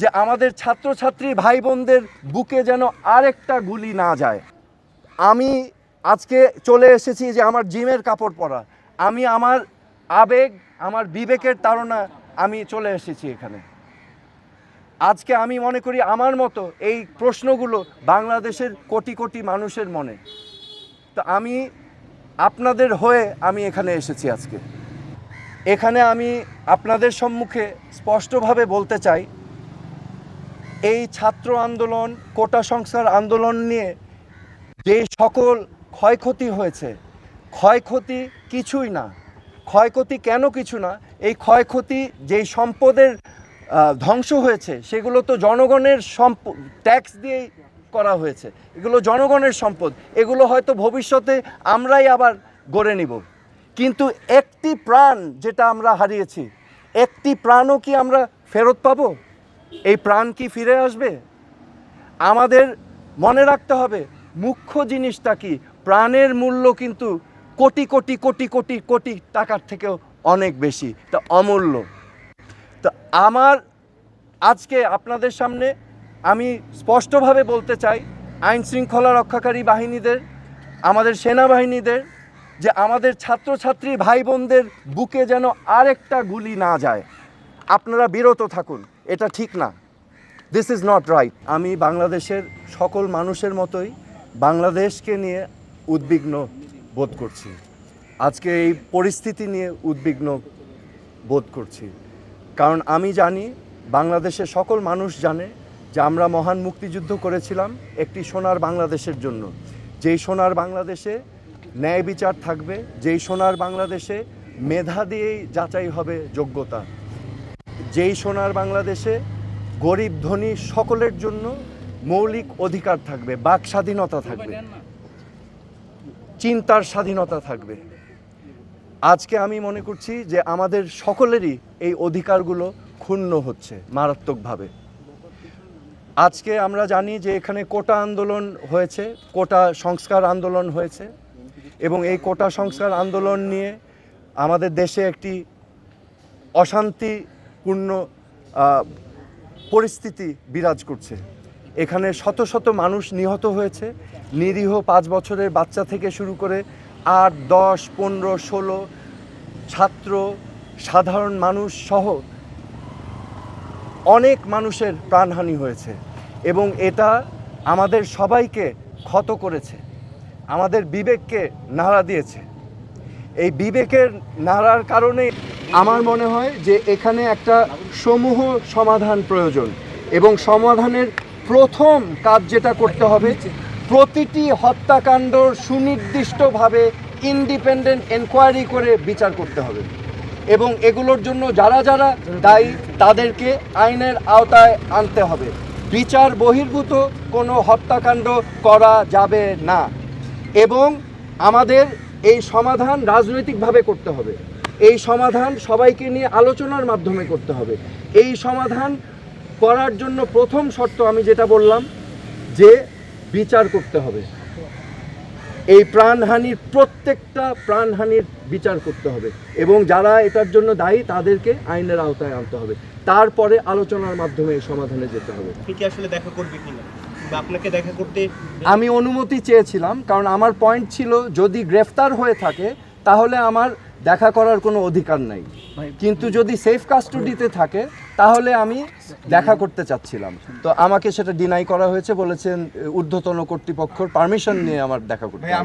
যে আমাদের ছাত্রছাত্রী ভাই বোনদের বুকে যেন আরেকটা গুলি না যায়। আমি আজকে চলে এসেছি যে আমার জিমের কাপড় পরা। আমি আমার আবেগ, আমার বিবেকের তাড়না আমি চলে এসেছি এখানে। আজকে আমি মনে করি আমার মতো এই প্রশ্নগুলো বাংলাদেশের কোটি কোটি মানুষের মনে। তো আমি আপনাদের হয়ে আমি এখানে এসেছি আজকে। এখানে আমি আপনাদের সম্মুখে স্পষ্টভাবে বলতে চাই এই ছাত্র আন্দোলন, কোটা সংস্কার আন্দোলন নিয়ে যে সকল ক্ষয়ক্ষতি হয়েছে, ক্ষয়ক্ষতি কিছুই না। ক্ষয়ক্ষতি কেন কিছু না? এই ক্ষয়ক্ষতি যেই সম্পদের ধ্বংস হয়েছে, সেগুলো তো জনগণের সম্প, ট্যাক্স দিয়েই করা হয়েছে। এগুলো জনগণের সম্পদ। এগুলো হয়তো ভবিষ্যতে আমরাই আবার গড়ে নিব। কিন্তু একটি প্রাণ যেটা আমরা হারিয়েছি, একটি প্রাণও কি আমরা ফেরত পাবো? এই প্রাণ কি ফিরে আসবে? আমাদের মনে রাখতে হবে, মুখ্য জিনিসটা কি? প্রাণের মূল্য কিন্তু কোটি কোটি কোটি কোটি কোটি টাকার থেকেও অনেক বেশি, তা অমূল্য। তো আমার আজকে আপনাদের সামনে আমি স্পষ্টভাবে বলতে চাই, আইন শৃঙ্খলা রক্ষাকারী বাহিনীদের, আমাদের সেনাবাহিনীদের, যে আমাদের ছাত্রছাত্রী ভাই বোনদের বুকে যেন আরেকটা গুলি না যায়। আপনারা বিরত থাকুন, এটা ঠিক না। দিস ইজ নট রাইট আমি বাংলাদেশের সকল মানুষের মতোই বাংলাদেশকে নিয়ে উদ্বিগ্ন বোধ করছি। আজকে এই পরিস্থিতি নিয়ে উদ্বিগ্ন বোধ করছি। কারণ আমি জানি বাংলাদেশের সকল মানুষ জানে যে আমরা মহান মুক্তিযুদ্ধ করেছিলাম একটি সোনার বাংলাদেশের জন্য। যেই সোনার বাংলাদেশে ন্যায় বিচার থাকবে, যেই সোনার বাংলাদেশে মেধা দিয়েই যাচাই হবে যোগ্যতা। যেই সোনার বাংলাদেশে গরিব, ধনী সকলের জন্য মৌলিক অধিকার থাকবে, বাক স্বাধীনতা থাকবে, চিন্তার স্বাধীনতা থাকবে। আজকে আমি মনে করছি যে আমাদের সকলেরই এই অধিকারগুলো ক্ষুণ্ণ হচ্ছে মারাত্মকভাবে। আজকে আমরা জানি যে এখানে কোটা আন্দোলন হয়েছে, কোটা সংস্কার আন্দোলন হয়েছে এবং এই কোটা সংস্কার আন্দোলন নিয়ে আমাদের দেশে একটি অশান্তিপূর্ণ আহ, পরিস্থিতি বিরাজ করছে। এখানে শত শত মানুষ নিহত হয়েছে। নিরীহ পাঁচ বছরের বাচ্চা থেকে শুরু করে আট দশ পনেরো ষোলো ছাত্র সাধারণ মানুষ সহ অনেক মানুষের প্রাণহানি হয়েছে এবং এটা আমাদের সবাইকে ক্ষত করেছে। আমাদের বিবেককে নাড়া দিয়েছে। এই বিবেকের নাড়ার কারণে আমার মনে হয় যে এখানে একটা সমূহ সমাধান প্রয়োজন এবং সমাধানের প্রথম কাজ যেটা করতে হবে, প্রতিটি হত্যাকাণ্ড সুনির্দিষ্টভাবে ইন্ডিপেন্ডেন্ট এনকোয়ারি করে বিচার করতে হবে এবং এগুলোর জন্য যারা যারা দায়ী তাদেরকে আইনের আওতায় আনতে হবে। বিচার বহির্ভূত কোনো হত্যাকাণ্ড করা যাবে না এবং আমাদের এই সমাধান রাজনৈতিকভাবে করতে হবে। এই সমাধান সবাইকে নিয়ে আলোচনার মাধ্যমে করতে হবে। এই সমাধান করার জন্য প্রথম শর্ত আমি যেটা বললাম, যে বিচার করতে হবে। এই প্রাণহানির প্রত্যেকটা প্রাণহানির বিচার করতে হবে এবং যারা এটার জন্য দায়ী তাদেরকে আইনের আওতায় আনতে হবে। তারপরে আলোচনার মাধ্যমে এই সমাধানে যেতে হবে। আসলে দেখা করবে কিনা? বা আপনাকে দেখা করতে আমি অনুমতি চেয়েছিলাম কারণ আমার পয়েন্ট ছিল যদি গ্রেফতার হয়ে থাকে তাহলে আমার দেখা করার কোনো অধিকার নাই কিন্তু যদি সেফ কাস্টডিতে থাকে তাহলে আমি দেখা করতে চাচ্ছিলাম তো আমাকে সেটা ডিনাই করা হয়েছে বলেছেন ঊর্ধ্বতন কর্তৃপক্ষর পারমিশন নিয়ে আমার দেখা করতে।